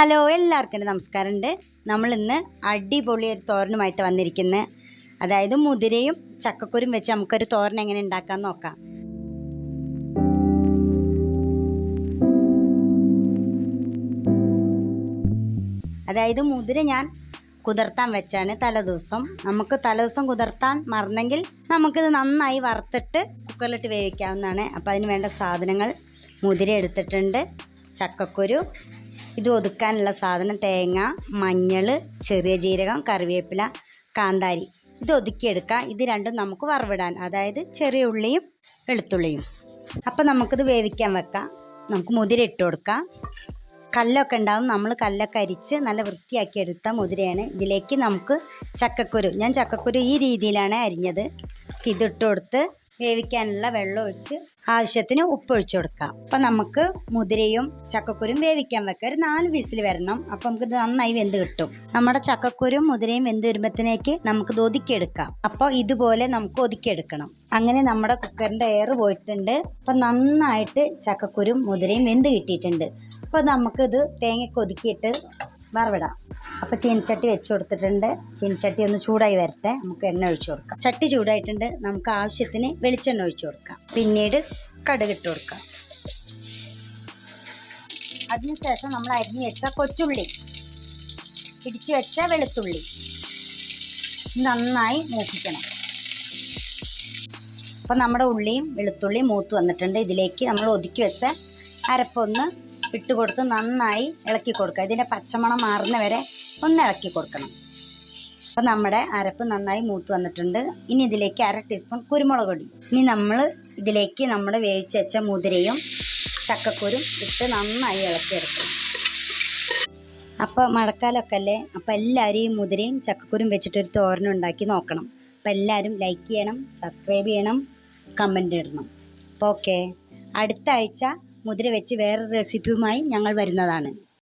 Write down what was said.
Hello എല്ലാവർക്കും എന്റെ നമസ്കാരമുണ്ട്. നമ്മൾ ഇന്ന് അടിപൊളി ഒരു തോരനുമായിട്ട് വന്നിരിക്കുന്നത് അതായത് മുതിരയും ചക്കക്കുരും വെച്ച് നമുക്കൊരു തോരൻ എങ്ങനെ ഉണ്ടാക്കാൻ നോക്കാം. അതായത് മുതിര ഞാൻ കുതിർത്താൻ വെച്ചാണ് തലേദിവസം. നമുക്ക് തലേദിവസം കുതിർത്താൻ മറന്നെങ്കിൽ നമുക്കിത് നന്നായി വറുത്തിട്ട് കുക്കറിലിട്ട് വേവിക്കാവുന്നതാണ്. അപ്പോൾ അതിന് വേണ്ട സാധനങ്ങൾ മുതിര എടുത്തിട്ടുണ്ട്. ചക്കക്കുരു ഇത് ഒതുക്കാനുള്ള സാധനം തേങ്ങ മഞ്ഞൾ ചെറിയ ജീരകം കറിവേപ്പില കാന്താരി. ഇത് ഒതുക്കിയെടുക്കുക. ഇത് രണ്ടും നമുക്ക് വറവിടാൻ അതായത് ചെറിയ ഉള്ളിയും വെളുത്തുള്ളിയും. അപ്പം നമുക്കിത് വേവിക്കാൻ വെക്കാം. നമുക്ക് മുതിര ഇട്ട് കൊടുക്കാം. കല്ലൊക്കെ ഉണ്ടാവും. നമ്മൾ കല്ലൊക്കെ അരിച്ച് നല്ല വൃത്തിയാക്കി എടുത്ത മുതിരയാണ്. ഇതിലേക്ക് നമുക്ക് ചക്കക്കുരു. ഞാൻ ചക്കക്കുരു ഈ രീതിയിലാണ് അരിഞ്ഞത്. ഇതിട്ട് കൊടുത്ത് വേവിക്കാനുള്ള വെള്ളം ഒഴിച്ച് ആവശ്യത്തിന് ഉപ്പ് ഒഴിച്ചു കൊടുക്കാം. അപ്പം നമുക്ക് മുതിരയും ചക്കക്കുരും വേവിക്കാൻ വെക്കാം. ഒരു നാല് വിസിൽ വരണം. അപ്പം നമുക്ക് നന്നായി വെന്ത് കിട്ടും. നമ്മുടെ ചക്കക്കുരും മുതിരയും വെന്ത് വരുമ്പോഴത്തേക്ക് നമുക്ക് ഒതുക്കിയെടുക്കാം. അപ്പോൾ ഇതുപോലെ നമുക്ക് ഒതുക്കിയെടുക്കണം. അങ്ങനെ നമ്മുടെ കുക്കറിന്റെ എയർ പോയിട്ടുണ്ട്. അപ്പം നന്നായിട്ട് ചക്കക്കുരും മുതിരയും വെന്ത് കിട്ടിയിട്ടുണ്ട്. അപ്പോൾ നമുക്കിത് തേങ്ങ കൊതുക്കിയിട്ട് വറവിടാം. അപ്പോൾ ചീനച്ചട്ടി വെച്ച് കൊടുത്തിട്ടുണ്ട്. ചീനച്ചട്ടി ഒന്ന് ചൂടായി വരട്ടെ. നമുക്ക് എണ്ണ ഒഴിച്ചു കൊടുക്കാം. ചട്ടി ചൂടായിട്ടുണ്ട്. നമുക്ക് ആവശ്യത്തിന് വെളിച്ചെണ്ണ ഒഴിച്ചു കൊടുക്കാം. പിന്നീട് കടുകിട്ട് കൊടുക്കാം. അതിനുശേഷം നമ്മൾ അരിഞ്ഞു വെച്ച കൊച്ചുള്ളി. ഇടിച്ചു വെച്ച വെളുത്തുള്ളി. നന്നായി മൂപ്പിക്കണം. അപ്പോൾ നമ്മുടെ ഉള്ളിയും വെളുത്തുള്ളിയും മൂത്ത് വന്നിട്ടുണ്ട്. ഇതിലേക്ക് നമ്മൾ ഒതുക്കി വെച്ച അരപ്പൊന്ന് ഇട്ട് കൊടുത്ത് നന്നായി ഇളക്കി കൊടുക്കുക. ഇതിന്റെ പച്ചമണം മാറുന്ന വരെ ഒന്ന് ഇളക്കി കൊടുക്കണം. അപ്പോൾ നമ്മുടെ അരപ്പ് നന്നായി മൂത്ത് വന്നിട്ടുണ്ട്. ഇനി ഇതിലേക്ക് അര ടീസ്പൂൺ കുരുമുളക് പൊടി. ഇനി നമ്മൾ ഇതിലേക്ക് നമ്മൾ വേവിച്ച് വെച്ച മുതിരയും ചക്കക്കുരും ഇട്ട് നന്നായി ഇളക്കിയെടുക്കും അപ്പോൾ മഴക്കാലമൊക്കെ അല്ലേ? അപ്പോൾ എല്ലാവരും ഈ മുതിരയും ചക്കക്കുരും വെച്ചിട്ടൊരു തോരൻ ഉണ്ടാക്കി നോക്കണം. അപ്പോൾ എല്ലാവരും ലൈക്ക് ചെയ്യണം സബ്സ്ക്രൈബ് ചെയ്യണം കമന്റ് ഇടണം. ഓക്കെ അടുത്ത ആഴ്ച മുതിര വെച്ച് വേറൊരു റെസിപ്പിയുമായി ഞങ്ങൾ വരുന്നതാണ്.